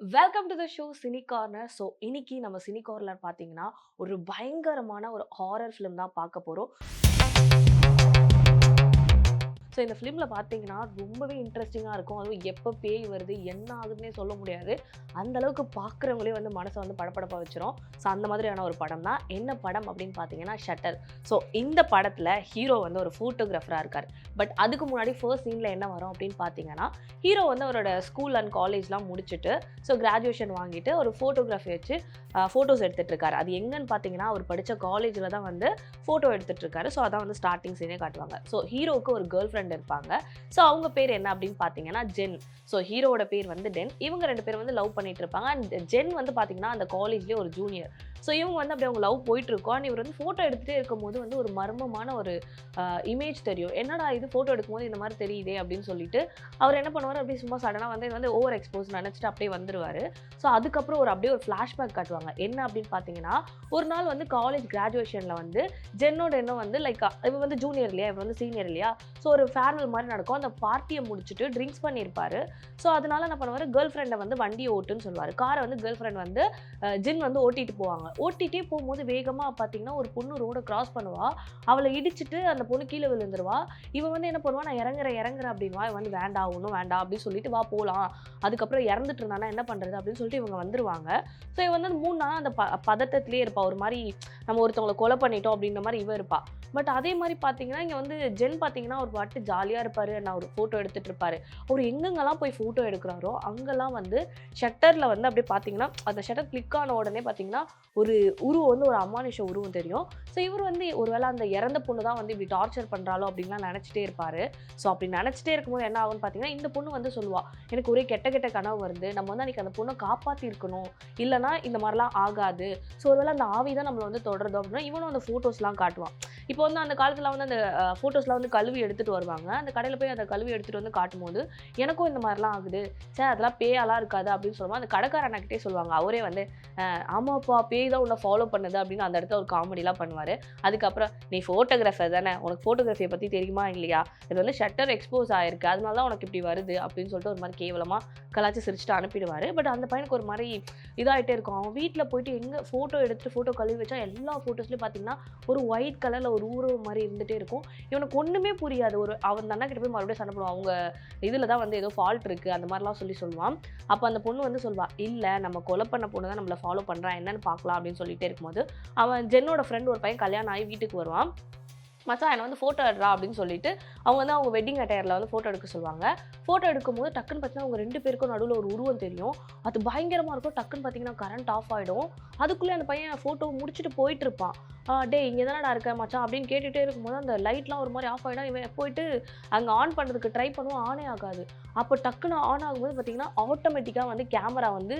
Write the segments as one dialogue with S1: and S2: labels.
S1: Welcome to the show cine corner so இன்னைக்கு நம்ம cine corner பார்த்தீங்கன்னா ஒரு பயங்கரமான ஒரு ஹாரர் ஃபிலிம் தான் பார்க்க போகிறோம் ஸோ இந்த ஃபிலிமில் பார்த்தீங்கன்னா ரொம்பவே இன்ட்ரெஸ்டிங்காக இருக்கும். அதுவும் எப்போ பேய் வருது என்ன ஆகுதுன்னே சொல்ல முடியாது. அந்த அளவுக்கு பார்க்குறவங்களே வந்து மனசை வந்து படப்படப்பாக வச்சிரும். ஸோ அந்த மாதிரியான ஒரு படம் தான். என்ன படம் அப்படின்னு பார்த்தீங்கன்னா ஷட்டர் ஸோ இந்த படத்தில் ஹீரோ வந்து ஒரு ஃபோட்டோகிராஃபராக இருக்கார். பட் அதுக்கு முன்னாடி ஃபர்ஸ்ட் சீனில் என்ன வரும் அப்படின்னு பார்த்தீங்கன்னா ஹீரோ வந்து அவரோட ஸ்கூல் அண்ட் காலேஜ்லாம் முடிச்சுட்டு ஸோ கிராஜுவேஷன் வாங்கிட்டு ஒரு ஃபோட்டோகிராஃபி வச்சு ஃபோட்டோஸ் எடுத்துகிட்டு இருக்காரு. அது எங்கன்னு பார்த்தீங்கன்னா அவர் படித்த காலேஜில் தான் வந்து ஃபோட்டோ எடுத்துகிட்ருக்காரு ஸோ அதான் வந்து ஸ்டார்டிங் சீனே காட்டுவாங்க. ஸோ ஹீரோவுக்கு ஒரு கேர்ள் ஃப்ரெண்ட் இருப்பாங்க. ஸோ அவங்க பேர் என்ன அப்படின்னு பார்த்தீங்கன்னா ஜென் ஸோ ஹீரோவோட பேர் வந்து டென் இவங்க ரெண்டு பேரும் வந்து லவ் பண்ணிட்டு இருப்பாங்க. அண்ட் ஜென் வந்து பார்த்தீங்கன்னா அந்த காலேஜ்லேயே ஒரு ஜூனியர் ஸோ இவங்க வந்து அப்படி அவங்க லவ் போயிட்டு இருக்கோம் அண்ட் இவர் வந்து ஃபோட்டோ எடுத்துகிட்டே இருக்கும்போது வந்து ஒரு மர்மமான ஒரு இமேஜ் தெரியும். என்னடா இது? ஃபோட்டோ எடுக்கும்போது இந்த மாதிரி தெரியுதே அப்படின்னு சொல்லிட்டு அவர் என்ன பண்ணுவார்? அப்படியே சும்மா சடனாக வந்து இது வந்து ஓவர் எக்ஸ்போஸ் நினச்சிட்டு அப்படியே வந்துருவார். ஸோ அதுக்கப்புறம் ஒரு அப்படியே ஒரு ஃப்ளாஷ்பேக் காட்டுவாங்க. என்ன அப்படின்னு பார்த்தீங்கன்னா ஒரு நாள் வந்து காலேஜ் கிராஜுவேஷனில் வந்து ஜென்னோட என்ன வந்து லைக் இவன் வந்து ஜூனியர் இல்லையா? இவன் வந்து சீனியர் இல்லையா? ஸோ ஒரு ஃபேர்வெல் மாதிரி நடக்கும். அந்த பார்ட்டியை முடிச்சுட்டு ட்ரிங்க்ஸ் பண்ணியிருப்பார் ஸோ அதனால என்ன பண்ணுவார்? கேர்ள் ஃப்ரெண்டை வந்து வண்டி ஓட்டுன்னு சொல்லுவார். காரை வந்து கேர்ள் ஃப்ரெண்ட் வந்து ஜின் வந்து ஓட்டிட்டு போவாங்க. ஓட்டிகிட்டே போகும்போது வேகமாக பார்த்தீங்கன்னா ஒரு பொண்ணு ரோடை கிராஸ் பண்ணுவா. அவளை இடிச்சிட்டு அந்த பொண்ணு கீழே விழுந்துருவா. இவன் வந்து என்ன பண்ணுவா நான் இறங்குறேன் இறங்குறேன் அப்படின்வா இவன் வந்து வேண்டாம் ஒன்றும் வேண்டாம் அப்படின்னு சொல்லிட்டு வா போகலாம் அதுக்கப்புறம் இறந்துட்டு இருந்தானா என்ன பண்ணுறது அப்படின்னு சொல்லிட்டு இவங்க வந்துருவாங்க. ஸோ இவன் வந்து மூணு நாள் அந்த ப பதட்டத்திலே இருப்பா. ஒரு மாதிரி நம்ம ஒருத்தவங்களை கொலை பண்ணிட்டோம் அப்படின்ற மாதிரி இவ இருப்பா. பட் அதே மாதிரி பார்த்தீங்கன்னா இங்கே வந்து ஜென் பார்த்தீங்கன்னா ஒரு பாட்டு ஜாலியாக இருப்பார். நான் ஒரு ஃபோட்டோ எடுத்துகிட்டு இருப்பார். அவர் எங்கெங்கெல்லாம் போய் ஃபோட்டோ எடுக்கிறாரோ அங்கெல்லாம் வந்து ஷட்டரில் வந்து அப்படியே பார்த்தீங்கன்னா அந்த ஷட்டர் கிளிக் ஆன உடனே பார்த்தீங்கன்னா ஒரு உருவம் வந்து ஒரு அமானுஷ உருவம் தெரியும். ஸோ இவர் வந்து ஒருவேளை அந்த இறந்த பொண்ணு தான் வந்து இப்படி டார்ச்சர் பண்ணுறாளோ அப்படின்லாம் நினச்சிட்டே இருப்பார். ஸோ அப்படி நினச்சிட்டே இருக்கும்போது என்ன ஆகும்னு பார்த்தீங்கன்னா இந்த பொண்ணு வந்து சொல்லுவா எனக்கு ஒரே கெட்ட கெட்ட கனவு வருது. நம்ம வந்து அன்றைக்கி அந்த பொண்ணை காப்பாற்றிருக்கணும் இல்லைனா இந்த மாதிரிலாம் ஆகாது. ஸோ ஒருவேளை அந்த ஆவி தான் நம்மளை வந்து தொடருதோ. அப்படின்னா இவனும் அந்த ஃபோட்டோஸ்லாம் காட்டுவான். இப்போ வந்து அந்த காலத்தில் வந்து அந்த ஃபோட்டோஸ்லாம் வந்து கழுவி எடுத்துகிட்டு வருவாங்க. அந்த கடையில் போய் அந்த கழுவி எடுத்துகிட்டு வந்து காட்டும்போது எனக்கும் இந்த மாதிரிலாம் ஆகுது. சார் அதெல்லாம் பேயாலாம் இருக்காது. அப்படின்னு சொல்லுவாங்க அந்த கடைக்காரனக்கிட்டே சொல்லுவாங்க. அவரே வந்து ஆமாப்பா பேய் தான் உன்னை ஃபாலோ பண்ணுது. அப்படின்னு அந்த இடத்துல ஒரு காமெடிலாம் பண்ணுவார். அதுக்கப்புறம் நீ ஃபோட்டோகிராஃபர் தானே? உனக்கு ஃபோட்டோகிராஃபியை பற்றி தெரியுமா இல்லையா? இது வந்து ஷட்டர் எக்ஸ்போஸ் ஆயிருக்கு. அதனால தான் உனக்கு இப்படி வருது. அப்படின்னு சொல்லிட்டு ஒரு மாதிரி கேவலமாக கலாச்சி சிரிச்சுட்டு அனுப்பிடுவார். பட் அந்த பையனுக்கு ஒரு மாதிரி இதாகிட்டே இருக்கும். அவன் வீட்டில் போயிட்டு எங்கே ஃபோட்டோ எடுத்துகிட்டு ஃபோட்டோ கழுவி வச்சா எல்லா ஃபோட்டோஸ்லையும் பார்த்தீங்கன்னா ஒரு ஒயிட் கலரில் ஒரு ஊரவு மாதிரி இருந்துகிட்டே இருக்கும். இவனுக்கு ஒன்றுமே புரியாது. ஒரு அவன் அண்ணா கிட்ட போய் மறுபடியும் சண்டை பண்ணுவான் அவங்க இதில் தான் வந்து ஏதோ ஃபால்ட் இருக்குது அந்த மாதிரிலாம் சொல்லி சொல்லுவான். அப்போ அந்த பொண்ணு வந்து சொல்வா இல்லை நம்ம கொலை பண்ண பொண்ணு தான் நம்மளை ஃபாலோ பண்ணுறான் என்னன்னு பார்க்கலாம். அப்படின்னு சொல்லிகிட்டே இருக்கும்போது அவன் ஜென்னோட ஃப்ரெண்ட் ஒரு பையன் கல்யாணம் ஆகி வீட்டுக்கு வருவான். மச்சான் என்னை வந்து ஃபோட்டோ எடுறா அப்படின்னு சொல்லிட்டு அவங்க வந்து அவங்க வெட்டிங் அட்டையரில் வந்து ஃபோட்டோ எடுக்க சொல்லுவாங்க. ஃபோட்டோ எடுக்கும்போது டக்குன்னு பார்த்தீங்கன்னா அவங்க ரெண்டு பேருக்கும் நடுவில் ஒரு உருவம் தெரியும். அது பயங்கரமாக இருக்கும். டக்குன்னு பார்த்தீங்கன்னா கரண்ட் ஆஃப் ஆகிடும் அதுக்குள்ளே அந்த பையன் ஃபோட்டோ முடிச்சுட்டு போயிட்டு இருப்பான் டே டேய் தானே நான் இருக்கேன் மச்சான்? அப்படின்னு கேட்டுகிட்டே இருக்கும்போது அந்த லைட்லாம் ஒரு மாதிரி ஆஃப் ஆகிடும் இவன் போயிட்டு அங்கே ஆன் பண்ணுறதுக்கு ட்ரை பண்ணுவோம் ஆனே ஆகாது. அப்போ டக்குன்னு ஆன் ஆகும்போது பார்த்தீங்கன்னா ஆட்டோமேட்டிக்காக வந்து கேமரா வந்து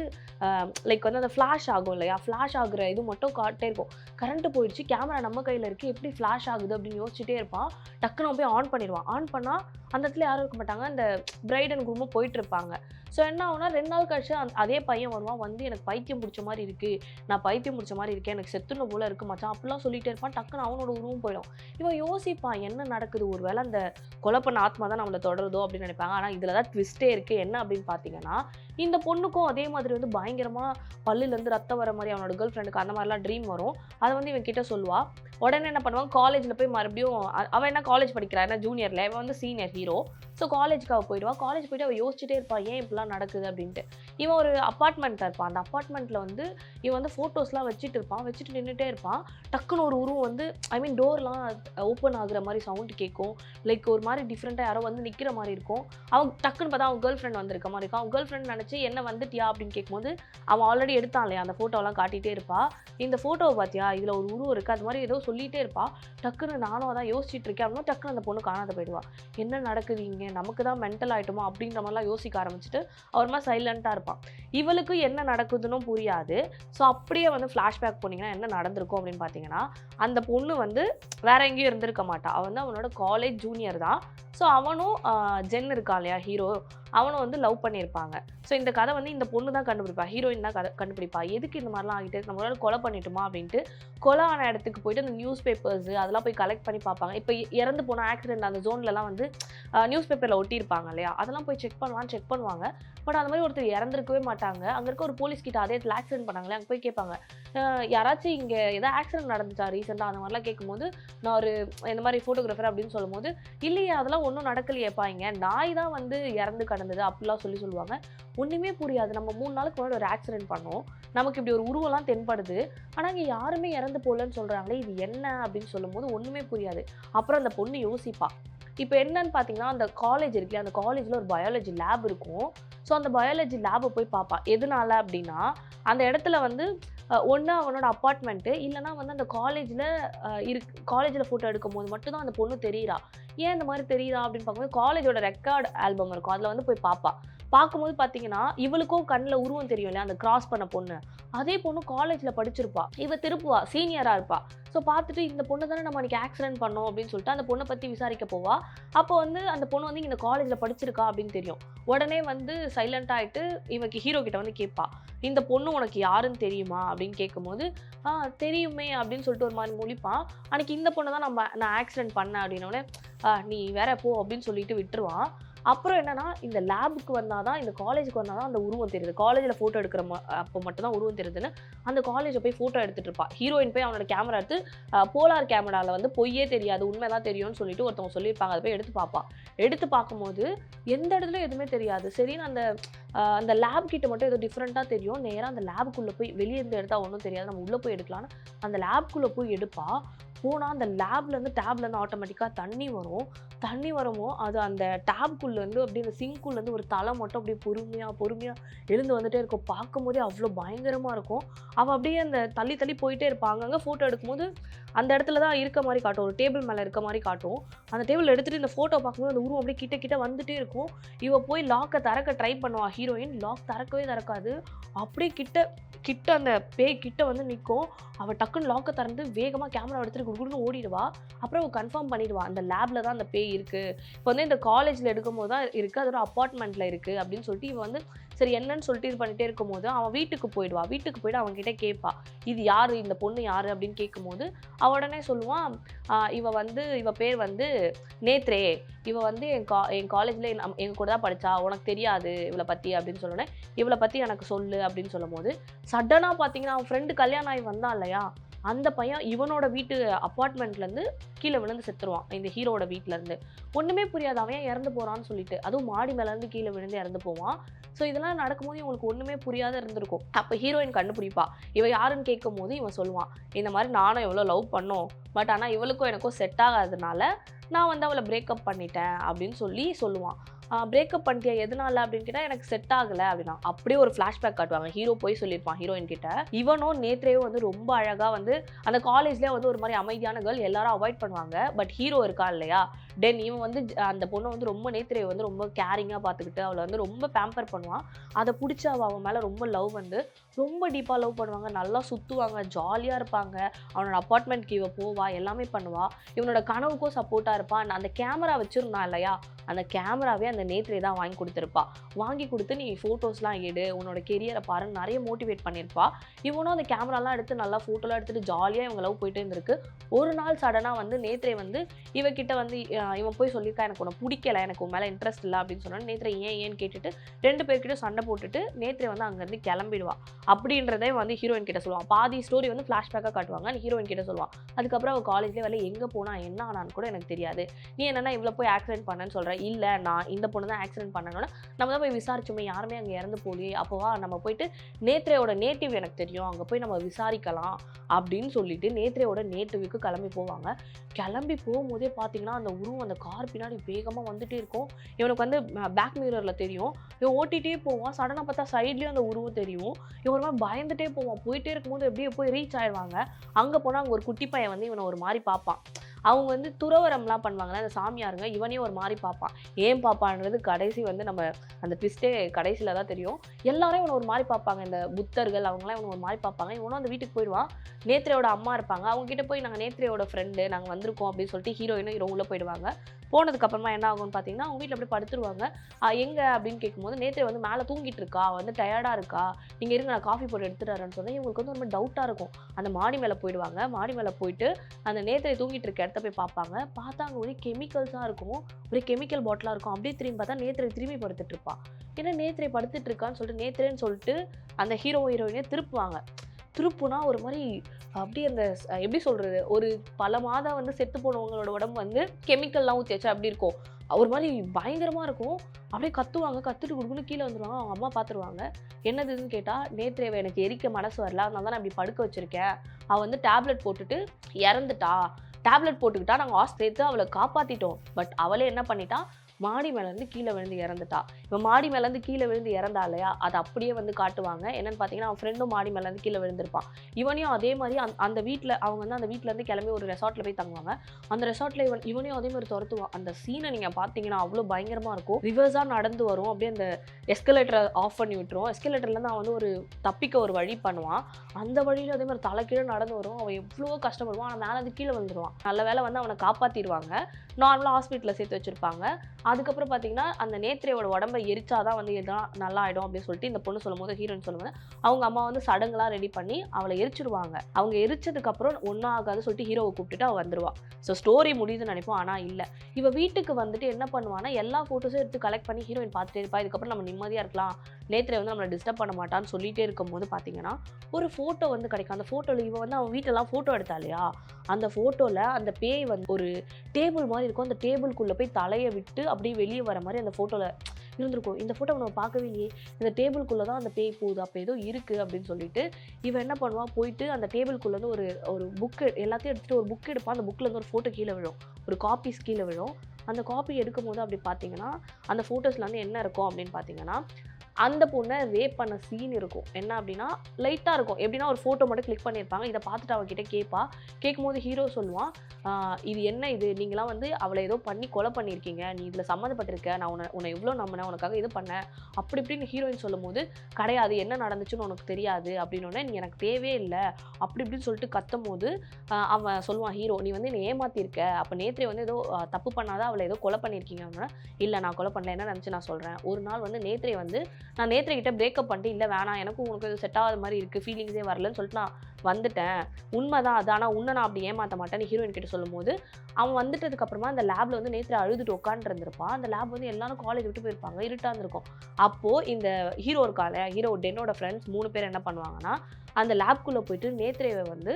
S1: லைக் வந்து அந்த ஃப்ளாஷ் ஆகும் இல்லையா? ஃப்ளாஷ் ஆகுற இது மட்டும் காட்டே இருக்கும். கரண்ட்டு போயிடுச்சு. கேமரா நம்ம கையில் இருக்குது எப்படி ஃப்ளாஷ் ஆகுது அப்படின்னு யோசிச்சுட்டே இருப்பான் டக்குன்னு போய் ஆன் பண்ணிடுவான். ஆன் பண்ணால் அந்த இடத்துல யாரும் இருக்க மாட்டாங்க. அந்த பிரைட் அண்ட் குரூமும் போயிட்டு இருப்பாங்க ஸோ என்ன ஆகுனா ரெண்டு நாள் கழிச்சு அந்த அதே பையன் வருவான். வந்து எனக்கு பைத்தியம் பிடிச்ச மாதிரி இருக்குது நான் பைத்தியம் பிடிச்ச மாதிரி இருக்கேன். எனக்கு செத்துன போல இருக்கு மச்சான். அப்படிலாம் சொல்லிட்டே இருப்பான். டக்குன்னு அவனோட உருவம் போயிடும். இவன் யோசிப்பான் என்ன நடக்குது? ஒரு வேளை அந்த கொலை பண்ண ஆத்மா தான் நம்மளை தொடருதோ? அப்படின்னு நினைப்பாங்க. ஆனால் இதில் தான் ட்விஸ்ட்டே இருக்குது என்ன அப்படின்னு பார்த்தீங்கன்னா இந்த பொண்ணுக்கும் அதே மாதிரி வந்து பயங்கரமாக பல்லுலேருந்து ரத்தம் வர மாதிரி அவனோட கேர்ள் ஃப்ரெண்டுக்கு அந்த மாதிரிலாம் ட்ரீம் வரும். அதை வந்து இவன் கிட்ட சொல்லுவா. உடனே என்ன பண்ணுவான்? காலேஜில் போய் மறுபடியும் அவன் என்ன காலேஜ் படிக்கிறா என்ன ஜூனியரில் இவன் வந்து சீனியர் ஹீரோ ஸோ காலேஜ்க்கு அவள் போயிடுவா. காலேஜ் போயிட்டு அவள் யோசிச்சுட்டே இருப்பாள் ஏன் இப்படிலாம் நடக்குது? அப்படின்ட்டு. இவன் ஒரு அப்பார்ட்மெண்ட்டில் இருப்பான். அந்த அப்பார்ட்மெண்ட்டில் வந்து இவன் வந்து ஃபோட்டோஸ்லாம் வச்சுட்டு இருப்பான். வச்சுட்டு நின்றுட்டே இருப்பான். டக்குன்னு ஒரு உருவம் வந்து ஐ மீன் டோர்லாம் ஓப்பன் ஆகுற மாதிரி சவுண்ட் கேட்கும். லைக் ஒரு மாதிரி டிஃப்ரெண்ட்டாக யாரோ வந்து நிற்கிற மாதிரி இருக்கும். அவன் டக்குன்னு பார்த்தா அவன் கேர்ள் ஃப்ரெண்ட் வந்திருக்க மாதிரி இருக்கும். அவன் கேர்ள் ஃப்ரெண்ட் நினச்சி என்ன வந்துட்டியா? அப்படின்னு கேட்கும்போது அவன் ஆல்ரெடி எடுத்தான் இல்லையா? அந்த ஃபோட்டோலாம் காட்டிகிட்டே இருப்பாள் இந்த ஃபோட்டோவை பார்த்தியா இதில் ஒரு உருவம் இருக்குது அது மாதிரி ஏதோ சொல்லிகிட்டே இருப்பாள் டக்குன்னு நானும் அதான் யோசிச்சுட்டு இருக்கேன். அப்படின்னா டக்குன்னு அந்த பொண்ணு காணாத போயிடுவான் என்ன நடக்குது இங்கே நமக்கு தான் மென்டல் ஆகிட்டோமோ அப்படின்ற மாதிரிலாம் யோசிக்க ஆரம்பிச்சுட்டு அவர் மாதிரி சைலண்ட்டாக இருப்பான். இவளுக்கு என்ன நடக்குதுன்னு புரியாது. ஸோ அப்படியே வந்து ஃப்ளாஷ்பேக் போனீங்கன்னா என்ன நடந்திருக்கும் அப்படின்னு பார்த்தீங்கன்னா அந்த பொண்ணு வந்து வேற எங்கேயும் இருந்திருக்க மாட்டா. அவன் வந்து அவனோட காலேஜ் ஜூனியர் தான். ஸோ அவனும் ஜென் இருக்கா இல்லையா? ஹீரோ அவனை வந்து லவ் பண்ணியிருப்பாங்க. ஸோ இந்த கதை வந்து இந்த பொண்ணு தான் கண்டுபிடிப்பா. ஹீரோயின் தான் கதை கண்டுபிடிப்பா. எதுக்கு இந்த மாதிரிலாம் ஆகிட்டு நம்மளால கொலை பண்ணிட்டுமா அப்படின்ட்டு கொலை ஆன இடத்துக்கு போயிட்டு அந்த நியூஸ் பேப்பர்ஸ் அதெல்லாம் போய் கலெக்ட் பண்ணி பார்ப்பாங்க. இப்போ இறந்து போன ஆக்சிடென்ட் அந்த ஜோன்லலாம் வந்து நியூஸ் பேப்பரில் ஒட்டியிருப்பாங்க இல்லையா? அதெல்லாம் போய் செக் பண்ணுவான்னு செக் பண்ணுவாங்க. பட் அந்த மாதிரி ஒருத்தர் இறந்துருக்கவே மாட்டாங்க. அங்கே இருக்க ஒரு போலீஸ் கிட்ட அதே இடத்துல ஆக்சிடென்ட் பண்ணாங்களே அங்கே போய் கேட்பாங்க. யாராச்சும் இங்கே ஏதாவது ஆக்சிடென்ட் நடந்துச்சா ரீசெண்டாக அந்த மாதிரிலாம் கேட்கும்போது நான் ஒரு இந்த மாதிரி ஃபோட்டோகிராஃபர் அப்படின்னு சொல்லும்போது இல்லையே அதெல்லாம் ஒன்றும் நடக்கலையேப்பா இங்கே. நாய் தான் வந்து இறந்து கடந்து நடந்தது அப்படிலாம் சொல்லி சொல்லுவாங்க. ஒன்றுமே புரியாது. நம்ம மூணு நாளுக்கு முன்னாடி ஒரு ஆக்சிடென்ட் பண்ணோம். நமக்கு இப்படி ஒரு உருவெல்லாம் தென்படுது. ஆனால் இங்கே யாருமே இறந்து போகலன்னு சொல்கிறாங்களே இது என்ன அப்படின்னு சொல்லும்போது ஒன்றுமே புரியாது. அப்புறம் அந்த பொண்ணு யோசிப்பா. இப்போ என்னன்னு பார்த்தீங்கன்னா அந்த காலேஜ் இருக்குல்ல அந்த காலேஜில் ஒரு பயாலஜி லேப் இருக்கும். ஸோ அந்த பயாலஜி லேபை போய் பார்ப்பா எதனால அப்படின்னா அந்த இடத்துல வந்து ஒன்று அவனோட அப்பார்ட்மெண்ட்டு இல்லைனா வந்து அந்த காலேஜில் இருக் காலேஜில் ஃபோட்டோ எடுக்கும் போது மட்டும்தான் அந்த பொண்ணு தெரியுறா. ஏன் இந்த மாதிரி தெரியுதா அப்படின்னு பார்க்கும்போது காலேஜோட ரெக்கார்ட் ஆல்பம் இருக்கும். அதில் வந்து போய் பார்ப்பா பார்க்கும்போது பார்த்தீங்கன்னா இவளுக்கும் கண்ணில் உருவம் தெரியும் இல்லையா அந்த கிராஸ் பண்ண பொண்ணு. அதே பொண்ணு காலேஜில் படிச்சிருப்பா. இவ திருப்புவா சீனியராக இருப்பா. ஸோ பார்த்துட்டு இந்த பொண்ணு தானே நம்ம அன்றைக்கி ஆக்சிடென்ட் பண்ணோம் அப்படின்னு சொல்லிட்டு அந்த பொண்ணை பற்றி விசாரிக்க போவா. அப்போ வந்து அந்த பொண்ணு வந்து இந்த காலேஜில் படிச்சிருக்கா அப்படின்னு தெரியும். உடனே வந்து சைலண்ட் ஆகிட்டு இவக்கு ஹீரோ கிட்ட வந்து கேட்பா. இந்த பொண்ணு உனக்கு யாருன்னு தெரியுமா? அப்படின்னு கேட்கும்போது ஆ தெரியுமே அப்படின்னு சொல்லிட்டு ஒரு மாதிரி முழிப்பான் அன்னைக்கு இந்த பொண்ணு தான் நம்ம நான் ஆக்சிடென்ட் பண்ணேன் அப்படின்னோடனே நீ வேற போ அப்படின்னு சொல்லிட்டு விட்டுருவான் அப்புறம் என்னன்னா இந்த லேபுக்கு வந்தாதான் இந்த காலேஜுக்கு வந்தாதான் அந்த உருவம் தெரியுது. காலேஜில் ஃபோட்டோ எடுக்கிற ம- அப்போ மட்டும் தான் உருவம் தெரியுதுன்னு அந்த காலேஜை போய் ஃபோட்டோ எடுத்துகிட்டு இருப்பா. ஹீரோயின் போய் அவனோட கேமரா எடுத்து போலார் கேமராவில் வந்து பொய்யே தெரியாது உண்மை தான் தெரியும்னு சொல்லிட்டு ஒருத்தவங்க சொல்லியிருப்பாங்க. அதை போய் எடுத்து பார்ப்பா. எடுத்து பார்க்கும்போது எந்த இடத்துல எதுவுமே தெரியாது. சரின்னு அந்த அந்த லேப் கிட்ட மட்டும் ஏதோ டிஃப்ரெண்ட்டாக தெரியும். நேராக அந்த லேபுக்குள்ளே போய் வெளியே இருந்து எடுத்தால் ஒன்றும் தெரியாது. நம்ம உள்ளே போய் எடுக்கலான்னு அந்த லேப்குள்ளே போய் எடுப்பா. போனால் அந்த லேப்லேருந்து டேப்லேருந்து ஆட்டோமேட்டிக்காக தண்ணி வரும். தண்ணி வரமோ அது அந்த டேப்குள்ளேருந்து அப்படியே அந்த சிங்க்குள்ளேருந்து ஒரு தலை மட்டும் அப்படியே பொறுமையாக பொறுமையாக எழுந்து வந்துட்டே இருக்கும். பார்க்கும்போதே அவ்வளோ பயங்கரமாக இருக்கும். அவள் அப்படியே அந்த தள்ளி தள்ளி போயிட்டே இருப்பாங்க அங்கே ஃபோட்டோ எடுக்கும்போது அந்த இடத்துல தான் இருக்க மாதிரி காட்டும். ஒரு டேபிள் மேலே இருக்க மாதிரி காட்டும். அந்த டேபிள் எடுத்துகிட்டு இந்த ஃபோட்டோ பார்க்கும்போது அந்த உருவம் அப்படியே கிட்ட கிட்ட வந்துட்டே இருக்கும். இவ போய் லாக்கை திறக்க ட்ரை பண்ணுவா. ஹீரோயின் லாக் திறக்கவே திறக்காது. அப்படியே கிட்ட கிட்ட அந்த பேய் கிட்ட வந்து நிற்கும் அவள் டக்குன்னு லாக்கை திறந்து வேகமாக கேமரா எடுத்துட்டு குடுகுடுன்னு ஓடிடுவா. அப்புறம் அவள் கன்ஃபார்ம் பண்ணிடுவா. அந்த லேபில் தான் அந்த பேய் இருக்குது இப்போ வந்து இந்த காலேஜில் எடுக்கும்போது தான் இருக்குது அதோட அப்பார்ட்மெண்ட்டில் இருக்குது அப்படின்னு சொல்லிட்டு இவ வந்து சரி என்னன்னு சொல்லிட்டு இது பண்ணிகிட்டே இருக்கும்போது அவன் வீட்டுக்கு போயிடுவா. வீட்டுக்கு போயிட்டு அவன் கேட்பா இது யார்? இந்த பொண்ணு யார்? அப்படின்னு கேட்கும்போது அவ உடனே சொல்லுவான் இவ வந்து இவ பேர் வந்து நேத்ரே. இவ வந்து என் கா என் காலேஜில் எங்க கூட தான் படித்தா உனக்கு தெரியாது இவளை பற்றி அப்படின்னு சொன்னோன்னே இவளை பற்றி எனக்கு சொல்லு அப்படின்னு சொல்லும்போது சடனாக பார்த்தீங்கன்னா அவன் ஃப்ரெண்டு கல்யாணம் ஆகி வந்தான் இல்லையா? அந்த பையன் இவனோட வீட்டு அப்பார்ட்மெண்ட்லேருந்து கீழே விழுந்து செத்துருவான் இந்த ஹீரோட வீட்டிலேருந்து ஒன்றுமே புரியாது. அவன் ஏன் இறந்து போகிறான்னு சொல்லிட்டு. அதுவும் மாடி மேலேருந்து கீழே விழுந்து இறந்து போவான். ஸோ இதெல்லாம் நடக்கும்போது இவங்களுக்கு ஒன்றுமே புரியாத இருந்திருக்கும். அப்போ ஹீரோயின் கண்டுபிடிப்பா. இவ யாருன்னு கேட்கும் போது இவன் சொல்லுவான் இந்த மாதிரி நானும் எவ்வளோ லவ் பண்ணோம். பட் ஆனால் இவளுக்கும் எனக்கும் செட் ஆகாததுனால நான் வந்து அவளை பிரேக்கப் பண்ணிட்டேன் அப்படின்னு சொல்லி சொல்லுவான். பிரேக்கப் பண்ணிட்டியா? எதனால? அப்படின்னு கேட்டால் எனக்கு செட் ஆகலை. அப்படின்னா அப்படியே ஒரு ஃப்ளாஷ்பேக் காட்டுவாங்க. ஹீரோ போய் சொல்லியிருப்பான் ஹீரோயின் கிட்ட. இவனும் நேத்ரேவும் வந்து ரொம்ப அழகாக வந்து அந்த காலேஜ்லேயே வந்து ஒரு மாதிரி அமைதியான கேர்ள் எல்லாரும் அவாய்ட் பண்ணுவாங்க. பட் ஹீரோ இருக்கா இல்லையா? தென் இவன் வந்து அந்த பொண்ணை வந்து ரொம்ப நேத்ரேவை வந்து ரொம்ப கேரிங்காக பார்த்துக்கிட்டு அவளை வந்து ரொம்ப பேம்பர் பண்ணுவான். அதை பிடிச்ச அவள் அவன் மேலே ரொம்ப லவ் வந்து ரொம்ப டீப்பாக லவ் பண்ணுவாங்க. நல்லா சுற்றுவாங்க ஜாலியாக இருப்பாங்க. அவனோட அப்பார்ட்மெண்ட்க்கு இவ போவா எல்லாமே பண்ணுவா. இவனோட கனவுக்கும் சப்போர்ட்டாக இருப்பான் அந்த கேமரா வச்சுருந்தான் இல்லையா? அந்த கேமராவே அந்த நேத்ரே தான் வாங்கி கொடுத்துருப்பா. வாங்கி கொடுத்து நீ ஃபோட்டோஸ்லாம் எடு உன்னோட கெரியரை பாரு நிறைய மோட்டிவேட் பண்ணியிருப்பா. இவனும் அந்த கேமராலாம் எடுத்து நல்லா ஃபோட்டோலாம் எடுத்துகிட்டு ஜாலியாக இவங்க லவ் போயிட்டே இருந்திருக்கு. ஒரு நாள் சடனாக வந்து நேத்ரே வந்து இவகிட்ட வந்து இவன் போய் சொல்லியிருக்கா எனக்கு உன்னை பிடிக்கல எனக்கு உன் மேலே இன்ட்ரெஸ்ட் இல்லை அப்படின்னு சொன்னா நேத்திரை ஏன் ஏன்னு கேட்டுட்டு ரெண்டு பேர்கிட்ட சண்டை போட்டுட்டு நேத்திரை வந்து அங்கேருந்து கிளம்பிடுவா. அப்படின்றதே வந்து ஹீரோயின் கிட்ட சொல்லுவான். பாதி ஸ்டோரி வந்து ஃப்ளாஷ்பேக்காக காட்டுவாங்க ஹீரோயின் கிட்ட சொல்லுவான். அதுக்கப்புறம் அவள் காலேஜ்லேயே வரல எங்கே போனால் என்ன ஆனான்னு கூட எனக்கு தெரியாது. நீ என்னன்னா இவ்வளோ போய் ஆக்சிடென்ட் பண்ணேன்னு சொல்ற இல்லை நான் இந்த பொண்ணு தான் ஆக்சிடென்ட் பண்ணனோட நம்ம தான் போய் விசாரிச்சோமே யாருமே அங்கே இறந்து போலியே அப்போவா நம்ம போயிட்டு நேத்ரேயோட நேட்டிவ் எனக்கு தெரியும். அங்கே போய் நம்ம விசாரிக்கலாம் அப்படின்னு சொல்லிட்டு நேத்ரேயோட நேட்டிவுக்கு கிளம்பி போவாங்க. கிளம்பி போகும்போதே பார்த்தீங்கன்னா அந்த உருவம் அந்த கார் பின்னாடி வேகமாக வந்துட்டே இருக்கும். இவனுக்கு வந்து பேக் மிரரில் தெரியும். இவன் ஓட்டிகிட்டே போவான். சடனாக பார்த்தா சைட்லேயும் அந்த உருவம் தெரியும். இவன் மாதிரி பயந்துட்டே போவான். போயிட்டே இருக்கும்போது எப்படியே போய் ரீச் ஆயிடுவாங்க. அங்கே போனால் அங்கே ஒரு குட்டி பையன் வந்து இவனை ஒரு மாதிரி பார்ப்பான். அவங்க வந்து துறவரம்லாம் பண்ணுவாங்கல்ல அந்த சாமியாருங்க இவனே ஒரு மாதிரி பார்ப்பான். ஏன் பார்ப்பான்றது கடைசி வந்து நம்ம அந்த ட்விஸ்டே கடைசியில் தான் தெரியும். எல்லாரும் இவனை ஒரு மாதிரி பார்ப்பாங்க. இந்த புத்தர்கள் அவங்களாம் இவனை ஒரு மாதிரி பார்ப்பாங்க. இவனும் அந்த வீட்டுக்கு போயிடுவான். நேத்ரேயோட அம்மா இருப்பாங்க. அவங்க கிட்ட போய் நாங்கள் நேத்ரேயோட ஃப்ரெண்டு நாங்கள் வந்திருக்கோம் அப்படின்னு சொல்லிட்டு ஹீரோயினும் ஹீரோ உள்ளே போயிடுவாங்க. போனதுக்கப்புறமா என்ன ஆகும்னு பார்த்தீங்கன்னா அவங்க வீட்டில் அப்படியே படுத்துருவாங்க. எங்கே? அப்படின்னு கேட்கும்போது நேற்று வந்து மேலே தூங்கிட்டு இருக்கா? வந்து டயர்டாக இருக்கா? நீங்கள் இருங்க நான் காஃபி போட்டு எடுத்துட்டு வரேன்னு சொன்னா இவங்களுக்கு வந்து ரொம்ப டவுட்டாக இருக்கும். அந்த மாடி மேலே போயிடுவாங்க. மாடி மேலே போயிட்டு அந்த நேத்திரை தூங்கிட்டு இருக்க இடத்த போய் பார்ப்பாங்க. பார்த்தா அங்கே ஒரே கெமிக்கல்ஸாக இருக்கும். ஒரே கெமிக்கல் பாட்டிலாக இருக்கும். அப்படியே திரும்பி பார்த்தா நேத்திரை திரும்பி படுத்துட்டு இருப்பா. ஏன்னா நேத்திரை படுத்துட்டு இருக்கான்னு சொல்லிட்டு நேத்திரேன்னு சொல்லிட்டு அந்த ஹீரோ ஹீரோயினே திருப்புவாங்க. திருப்புனா ஒரு மாதிரி அப்படியே அந்த எப்படி சொல்கிறது ஒரு பல மாதம் வந்து செத்து போனவங்களோட உடம்பு வந்து கெமிக்கல்லாம் ஊற்றி வச்சா அப்படி இருக்கும்? ஒரு மாதிரி பயங்கரமாக இருக்கும். அப்படியே கத்துவாங்க. கத்துட்டு கொடுக்குன்னு கீழே வந்துடுவாங்க அவங்க அம்மா பார்த்துருவாங்க என்னதுன்னு கேட்டால் நேத்ரேவை எனக்கு எரிக்க மனசு வரல. அதனால தான் நான் இப்படி படுக்க வச்சிருக்கேன். அவள் வந்து டேப்லெட் போட்டுட்டு இறந்துட்டா. டேப்லெட் போட்டுக்கிட்டா. நாங்கள் ஹாஸ்பிட்டல் அவளை காப்பாற்றிட்டோம் பட் அவளே என்ன பண்ணிட்டா மாடி மேலேருந்து கீழே விழுந்து இறந்துட்டா. இப்போ மாடி மேலேருந்து கீழே விழுந்து இறந்தா இல்லையா? அதை அப்படியே வந்து காட்டுவாங்க. என்னென்னு பார்த்தீங்கன்னா அவன் ஃப்ரெண்டும் மாடி மேலேருந்து கீழே விழுந்திருப்பான். இவனையும் அதே மாதிரி அந்த அந்த வீட்டில் அவங்க வந்து அந்த வீட்டிலேருந்து இருந்து கிளம்பி ஒரு ரெசார்ட்டில் போய் தங்குவாங்க. அந்த ரெசார்ட்டில் இவன் இவனையும் அதே மாதிரி துரத்துவான். அந்த சீனை நீங்கள் பார்த்தீங்கன்னா அவ்வளோ பயங்கரமாக இருக்கும். ரிவர்ஸாக நடந்து வரும். அப்படியே அந்த எஸ்கலேட்டரை ஆஃப் பண்ணி விட்டுரும். எஸ்கலேட்டர்லேருந்து அவன் வந்து ஒரு தப்பிக்க ஒரு வழி பண்ணுவான். அந்த வழியில் அதே மாதிரி தலைக்கீழே நடந்து வரும். அவன் எவ்வளோ கஷ்டப்படுவான். அவன் மேலே வந்து கீழே வந்துடுவான் நல்ல வேளை வந்து அவனை காப்பாற்றிடுவாங்க நார்மலாக ஹாஸ்பிட்டலில் சேர்த்து வச்சுருப்பாங்க. அதுக்கப்புறம் பார்த்தீங்கன்னா அந்த நேத்ரையோட உடம்பை எரிச்சாதான் வந்து எல்லாம் நல்லா ஆயிடும் அப்படின்னு சொல்லிட்டு இந்த பொண்ணு சொல்லும் போது ஹீரோயின் சொல்லுவாங்க அவங்க அம்மா வந்து சடங்குலாம் ரெடி பண்ணி அவளை எரிச்சிருவாங்க. அவங்க எரிச்சதுக்கப்புறம் ஒன்றும் ஆகாது சொல்லிட்டு ஹீரோவை கூப்பிட்டுட்டு அவள் வந்துருவா. ஸோ ஸ்டோரி முடியுதுன்னு நினைப்போம் ஆனால் இல்லை. இவள் வீட்டுக்கு வந்துட்டு என்ன பண்ணுவான்னா எல்லா ஃபோட்டோஸும் எடுத்து கலெக்ட் பண்ணி ஹீரோயின் பார்த்துட்டே இருப்பா. இதுக்கப்புறம் நம்ம நிம்மதியாக இருக்கலாம். நேத்திரை வந்து நம்மளை டிஸ்டர்ப் பண்ண மாட்டான்னு சொல்லிட்டே இருக்கும்போது பார்த்தீங்கன்னா ஒரு ஃபோட்டோ வந்து கிடைக்கும். அந்த ஃபோட்டோவில் இவன் வந்து அவன் வீட்டெல்லாம் ஃபோட்டோ எடுத்தா இல்லையா? அந்த ஃபோட்டோவில் அந்த பேய் வந்து ஒரு டேபிள் மாதிரி இருக்கும். அந்த டேபிள்குள்ளே போய் தலையை விட்டு அப்படியே வெளியே வர மாதிரி அந்த ஃபோட்டோவில் இருந்திருக்கும். இந்த ஃபோட்டோ நம்ம பார்க்கவே இல்லையே. இந்த டேபிள்குள்ளே தான் அந்த பேய் போகுது. அப்போ ஏதோ இருக்குது அப்படின்னு சொல்லிட்டு இவன் என்ன பண்ணுவான் போயிட்டு அந்த டேபிள்குள்ளேருந்து ஒரு ஒரு புக்கு எல்லாத்தையும் எடுத்துகிட்டு ஒரு புக் எடுப்பான் அந்த புக்கில் இருந்து ஒரு ஃபோட்டோ கீழே விழும். ஒரு காப்பீஸ் கீழே விழும். அந்த காப்பி எடுக்கும்போது அப்படி பார்த்தீங்கன்னா அந்த ஃபோட்டோஸில் வந்து என்ன இருக்கும் அப்படின்னு பார்த்தீங்கன்னா அந்த பொண்ணை ரேப் பண்ண சீன் இருக்கும். என்ன அப்படின்னா லைட்டாக இருக்கும். எப்படின்னா ஒரு ஃபோட்டோ மட்டும் கிளிக் பண்ணியிருப்பாங்க. இதை பார்த்துட்டு அவகிட்ட கேட்பா. கேட்கும்போது ஹீரோ சொல்லுவான் இது என்ன இது? நீங்களாம் வந்து அவளை ஏதோ பண்ணி கொலை பண்ணியிருக்கீங்க. நீ இதில் சம்மந்தப்பட்டிருக்க. நான் உன்னை உன்னை எவ்வளோ நம்பினேன். உனக்காக இது பண்ணேன். அப்படி இப்படின்னு ஹீரோயின் சொல்லும்போது கிடையாது. என்ன நடந்துச்சுன்னு உனக்கு தெரியாது. அப்படின்னு நீ எனக்கு தேவையே இல்லை. அப்படி இப்படின்னு சொல்லிட்டு கத்தும் போது அவன் சொல்லுவான் ஹீரோ நீ வந்து என்னை ஏமாத்திருக்க அப்போ நேத்திரே வந்து ஏதோ தப்பு பண்ணாத அவளை ஏதோ கொலை பண்ணியிருக்கீங்க. அப்படின்னா இல்லை நான் கொலை பண்ணல. என்ன நினச்சி நான் சொல்கிறேன் ஒரு நாள் வந்து நேத்ரே வந்து நான் நேத்திரிக்கிட்ட பிரேக்கப் பண்ணிட்டு இல்லை வேணாம். எனக்கும் உனக்கு செட் ஆகாத மாதிரி இருக்குது ஃபீலிங்ஸே வரலன்னு சொல்லிட்டு நான் வந்துட்டேன். உண்மைதான் அது. ஆனால் உன்னை நான் அப்படி ஏமாற்ற மாட்டேன்னு ஹீரோயின் கிட்ட சொல்லும்போது அவன் வந்துட்டதுக்கப்புறமா அந்த லேபில் வந்து நேற்று அழுதுட்டு உட்காந்துருந்துருப்பான் அந்த லேப் வந்து எல்லாரும் காலேஜ் விட்டு போயிருப்பாங்க இருட்டாக இருந்திருக்கும். அப்போது இந்த ஹீரோ இருக்கால ஹீரோ டென்னோட ஃப்ரெண்ட்ஸ் மூணு பேர் என்ன பண்ணுவாங்கன்னா அந்த லேப்குள்ளே போயிட்டு நேத்ரேவை வந்து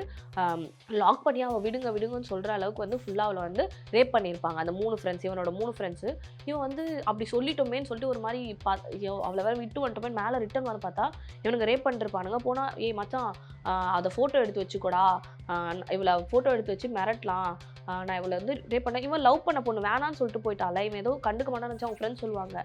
S1: லாக் பண்ணி அவள் விடுங்க விடுங்கன்னு சொல்கிற அளவுக்கு வந்து ஃபுல்லாக அவளை வந்து ரேப் பண்ணியிருப்பாங்க. அந்த மூணு ஃப்ரெண்ட்ஸ் இவனோட மூணு ஃப்ரெண்ட்ஸு இவன் வந்து அப்படி சொல்லிட்டோமேன்னு சொல்லிட்டு ஒரு மாதிரி பா ஐயோ அவளை வேறு விட்டு வந்துட்டோமே மேலே ரிட்டன் வந்து பார்த்தா இவனுங்க ரேப் பண்ணிருப்பானுங்க. போனால் ஏய் மச்சான் அதை ஃபோட்டோ எடுத்து வச்சுக்கோடா. இவளை ஃபோட்டோ எடுத்து வச்சு மிரட்டலாம். நான் இவளை வந்து ரேப் பண்ண இவன் லவ் பண்ண பொண்ணு வேணான்னு சொல்லிட்டு போயிட்டால இவன் ஏதோ கண்டுக்க மாட்டான்னு நினச்சா அவங்க ஃப்ரெண்ட்ஸ் சொல்லுவாங்க.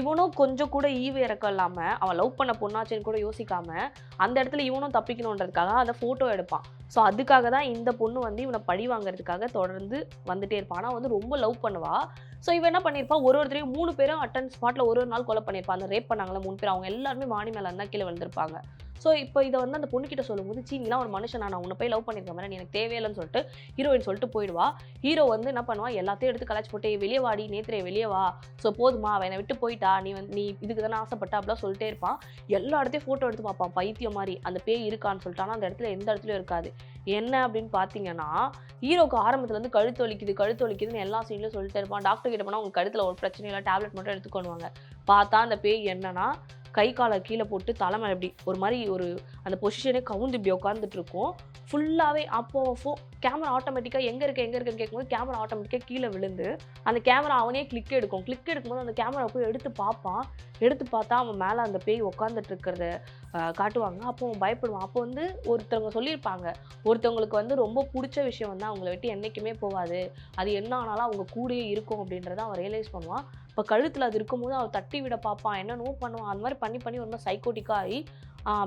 S1: இவனும் கொஞ்சம் கூட ஈவு இறக்கம் இல்லாமல் அவன் லவ் பண்ண பொண்ணாச்சேன்னு கூட யோசிக்காமல் அந்த இடத்துல இவனும் தப்பிக்கணுன்றதுக்காக அதை ஃபோட்டோ எடுப்பான். ஸோ அதுக்காக தான் இந்த பொண்ணு வந்து இவனை பழி வாங்குறதுக்காக தொடர்ந்து வந்துட்டே இருப்பான் ஆனால் வந்து ரொம்ப லவ் பண்ணுவா. ஸோ இவன் என்ன பண்ணியிருப்பா ஒரு ஒருத்தரையும் மூணு பேரும் அட்டன் ஸ்பாட்டில் ஒரு ஒரு நாள் கொலை பண்ணியிருப்பான் அந்த ரேப் பண்ணாங்களா மூணு பேர் அவங்க எல்லாருமே மாடி மேலே இருந்தால் கீழே விழுந்திருப்பாங்க. ஸோ இப்போ இதை வந்து அந்த பொண்ணுக்கிட்ட சொல்லும்போது சீனிலாம் ஒரு மனுஷன் நான் உன்னை போய் லவ் பண்ணியிருக்க மாதிரி எனக்கு தேவையில்லைன்னு சொல்லிட்டு ஹீரோயின் சொல்லிட்டு போயிடுவா. ஹீரோ வந்து என்ன பண்ணுவா? எல்லாத்தையும் எடுத்து கலாச்சி போட்டு வெளியே வாடி நேத்திரே வெளியே வா. ஸோ போதுமா அவன் என்னை விட்டு போயிட்டா. நீ வந்து நீ இதுக்கு தானே ஆசைப்பட்டா? அப்படிலாம் சொல்லிட்டே இருப்பான் எல்லா இடத்தையும் ஃபோட்டோ எடுத்து பார்ப்பான். பைத்தியம் மாதிரி. அந்த பேய் இருக்கான்னு சொல்லிட்டு. ஆனால் அந்த இடத்துல எந்த இடத்துலையும் இருக்காது. என்ன அப்படின்னு பார்த்தீங்கன்னா ஹீரோக்கு ஆரம்பத்துலேருந்து கழுத்து வலிக்குது கழுத்து வலிக்குதுன்னு எல்லா சீன்லையும் சொல்லிட்டே இருப்பான். டாக்டர் கிட்ட போனால் உங்கள் கழுத்தில் ஒரு பிரச்சனை இல்லை. டேப்லெட் மட்டும் எடுத்துக்கொண்டுவாங்க பார்த்தா அந்த பேய் என்னன்னா கை காலை கீழே போட்டு தலைமை இப்படி ஒரு மாதிரி ஒரு அந்த பொசிஷனே கவுந்து இப்படி உட்காந்துட்டு இருக்கோம் ஃபுல்லாகவே அப்போ ஃபோ கேமரா ஆட்டோமேட்டிக்காக எங்கே இருக்க எங்கே இருக்குன்னு கேட்கும்போது கேமரா ஆட்டோமேட்டிக்காக கீழே விழுந்து அந்த கேமரா அவனே கிளிக் எடுக்கும். கிளிக் எடுக்கும்போது அந்த கேமரா போய் எடுத்து பார்ப்பான். எடுத்து பார்த்தா அவன் மேலே அந்த பேய் உட்காந்துட்டு இருக்கிறத காட்டுவாங்க. அப்போ அவன் பயப்படுவான். அப்போ வந்து ஒருத்தவங்க சொல்லியிருப்பாங்க ஒருத்தவங்களுக்கு வந்து ரொம்ப பிடிச்ச விஷயம் வந்து அவங்கள விட்டு என்றைக்குமே போகாது. அது என்ன ஆனாலும் அவங்க கூடயே இருக்கும் அப்படின்றத அவன் ரியலைஸ் பண்ணுவான். இப்போ கழுத்தில் அது இருக்கும்போது அவள் தட்டி விட பார்ப்பான் என்னென்னவோ பண்ணுவான் அந்த மாதிரி பண்ணி பண்ணி ஒரு மாதிரி சைக்கோட்டிக்காக ஆகி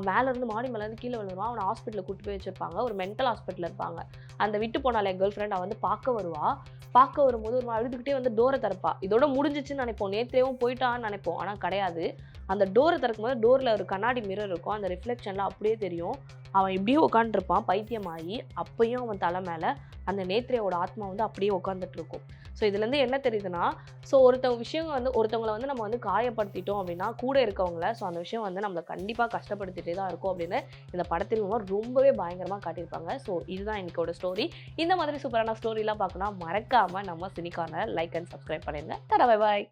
S1: மேலேருந்து மாடி மேலேருந்து கீழே விழுவான் அவனை ஹாஸ்பிட்டலில் கூட்டு போய் வச்சிருப்பாங்க. ஒரு மென்டல் ஹாஸ்பிட்டல் இருப்பாங்க. அந்த விட்டு போனாலே கேர்ள் ஃப்ரெண்ட் அவள் வந்து பார்க்க வருவா. பார்க்க வரும்போது ஒரு அழுதுகிட்டே வந்து டோரை திறப்பா. இதோட முடிஞ்சிச்சுன்னு நினைப்போம். நேற்றேவும் போயிட்டான்னு நினைப்போம். ஆனால் கிடையாது. அந்த டோரை திறக்கும்போது டோரில் ஒரு கண்ணாடி மிரர் இருக்கும். அந்த ரிஃப்ளெக்ஷன்லாம் அப்படியே தெரியும். அவன் இப்படியே உட்காந்துருப்பான் பைத்தியமாகி அப்பயும் அவன் தலை மேலே அந்த நேத்திரையோட ஆத்மா வந்து அப்படியே உட்காந்துட்டு இருக்கும். ஸோ இதுலேருந்து என்ன தெரியுதுன்னா ஸோ ஒருத்தவங்க விஷயம் வந்து ஒருத்தவங்களை வந்து நம்ம வந்து காயப்படுத்திட்டோம் அப்படின்னா கூட இருக்கவங்கள ஸோ அந்த விஷயம் வந்து நம்மளை கண்டிப்பாக கஷ்டப்படுத்திட்டே தான் இருக்கும் அப்படின்னு இந்த படத்தின் ரொம்பவே பயங்கரமாக காட்டியிருப்பாங்க. ஸோ இதுதான் எனக்கோட ஸ்டோரி இந்த மாதிரி சூப்பரான ஸ்டோரிலாம் பார்க்கணும் மறக்காமல் நம்ம சினிக்கான லைக் அண்ட் சப்ஸ்கிரைப் பண்ணிடுங்க தர பாய்